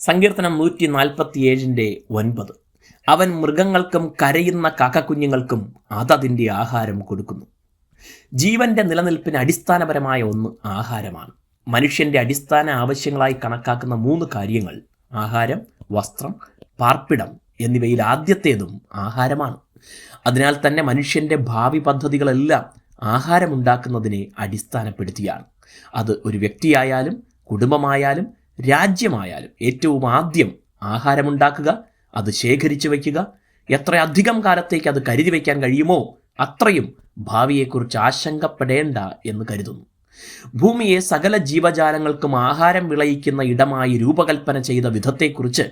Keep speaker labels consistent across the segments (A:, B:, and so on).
A: സങ്കീർത്തനം നൂറ്റി നാൽപ്പത്തിയേഴിന്റെ ഒൻപത്. അവൻ മൃഗങ്ങൾക്കും കരയുന്ന കാക്കക്കുഞ്ഞുങ്ങൾക്കും അതതിന്റെ ആഹാരം കൊടുക്കുന്നു. ജീവന്റെ നിലനിൽപ്പിന് അടിസ്ഥാനപരമായ ഒന്ന് ആഹാരമാണ്. മനുഷ്യന്റെ അടിസ്ഥാന ആവശ്യങ്ങളായി കണക്കാക്കുന്ന മൂന്ന് കാര്യങ്ങൾ ആഹാരം വസ്ത്രം പാർപ്പിടം എന്നിവയിൽ ആദ്യത്തേതും ആഹാരമാണ്. അതിനാൽ തന്നെ മനുഷ്യന്റെ ഭാവി പദ്ധതികളെല്ലാം ആഹാരമുണ്ടാക്കുന്നതിനെ അടിസ്ഥാനപ്പെടുത്തിയാണ്. അത് ഒരു വ്യക്തിയായാലും കുടുംബമായാലും രാജ്യമായാലും ഏറ്റവും ആദ്യം ആഹാരമുണ്ടാക്കുക അത് ശേഖരിച്ചു വയ്ക്കുക എത്ര അധികം കാലത്തേക്ക് അത് കരുതി വയ്ക്കാൻ കഴിയുമോ അത്രയും ഭാവിയെക്കുറിച്ച് ആശങ്കപ്പെടേണ്ട എന്ന് കരുതുന്നു. ഭൂമിയെ സകല ജീവജാലങ്ങൾക്കും ആഹാരം വിളയിക്കുന്ന ഇടമായി രൂപകൽപ്പന ചെയ്ത വിധത്തെക്കുറിച്ച്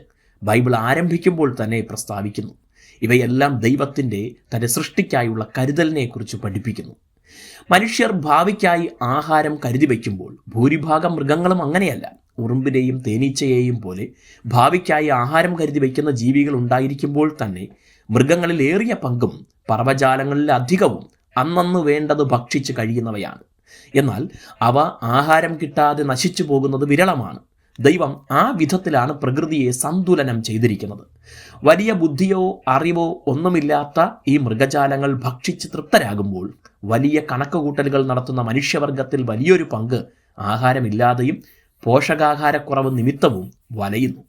A: ബൈബിൾ ആരംഭിക്കുമ്പോൾ തന്നെ പ്രസ്താവിക്കുന്നു. ഇവയെല്ലാം ദൈവത്തിന്റെ തന്റെ സൃഷ്ടിക്കായുള്ള കരുതലിനെക്കുറിച്ച് പഠിപ്പിക്കുന്നു. മനുഷ്യർ ഭാവിക്കായി ആഹാരം കരുതി വയ്ക്കുമ്പോൾ ഭൂരിഭാഗം മൃഗങ്ങളും അങ്ങനെയല്ല. ഉറുമ്പിനെയും തേനീച്ചയെയും പോലെ ഭാവിക്കായി ആഹാരം കരുതി വയ്ക്കുന്ന ജീവികൾ ഉണ്ടായിരിക്കുമ്പോൾ തന്നെ മൃഗങ്ങളിൽ ഏറിയ പങ്കും പർവജാലങ്ങളിൽ അധികവും അന്നന്ന് വേണ്ടത് ഭക്ഷിച്ച് കഴിയുന്നവയാണ്. എന്നാൽ അവ ആഹാരം കിട്ടാതെ നശിച്ചു പോകുന്നത് വിരളമാണ്. ദൈവം ആ വിധത്തിലാണ് പ്രകൃതിയെ സന്തുലനം ചെയ്തിരിക്കുന്നത്. വലിയ ബുദ്ധിയോ അറിവോ ഒന്നുമില്ലാത്ത ഈ മൃഗജാലങ്ങൾ ഭക്ഷിച്ച് തൃപ്തരാകുമ്പോൾ വലിയ കണക്കുകൂട്ടലുകൾ നടത്തുന്ന മനുഷ്യവർഗത്തിൽ വലിയൊരു പങ്ക് ആഹാരമില്ലാതെയും പോഷകാഹാരക്കുറവ് നിമിത്തവും വലയുന്നു.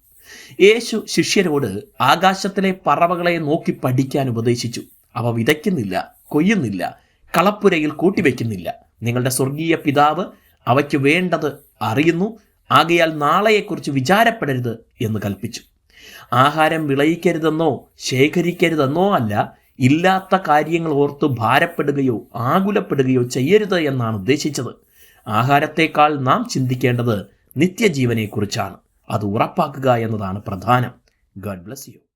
A: യേശു ശിഷ്യരോട് ആകാശത്തിലെ പറവകളെ നോക്കി പഠിക്കാൻ ഉപദേശിച്ചു. അവ വിതയ്ക്കുന്നില്ല കൊയ്യുന്നില്ല കളപ്പുരയിൽ കൂട്ടിവെക്കുന്നില്ല. നിങ്ങളുടെ സ്വർഗീയ പിതാവ് അവയ്ക്ക് വേണ്ടത് അറിയുന്നു ആകയാൽ നാളെയെക്കുറിച്ച് വിചാരപ്പെടരുത് എന്ന് കൽപ്പിച്ചു. ആഹാരം വിളയിക്കരുതെന്നോ ശേഖരിക്കരുതെന്നോ അല്ല ഇല്ലാത്ത കാര്യങ്ങൾ ഓർത്ത് ഭാരപ്പെടുകയോ ആകുലപ്പെടുകയോ ചെയ്യരുത് എന്നാണ് ഉദ്ദേശിച്ചത്. ആഹാരത്തേക്കാൾ നാം ചിന്തിക്കേണ്ടത് നിത്യജീവനെക്കുറിച്ചാണ്. അത് ഉറപ്പാക്കുക എന്നതാണ് പ്രധാനം. Garh bless you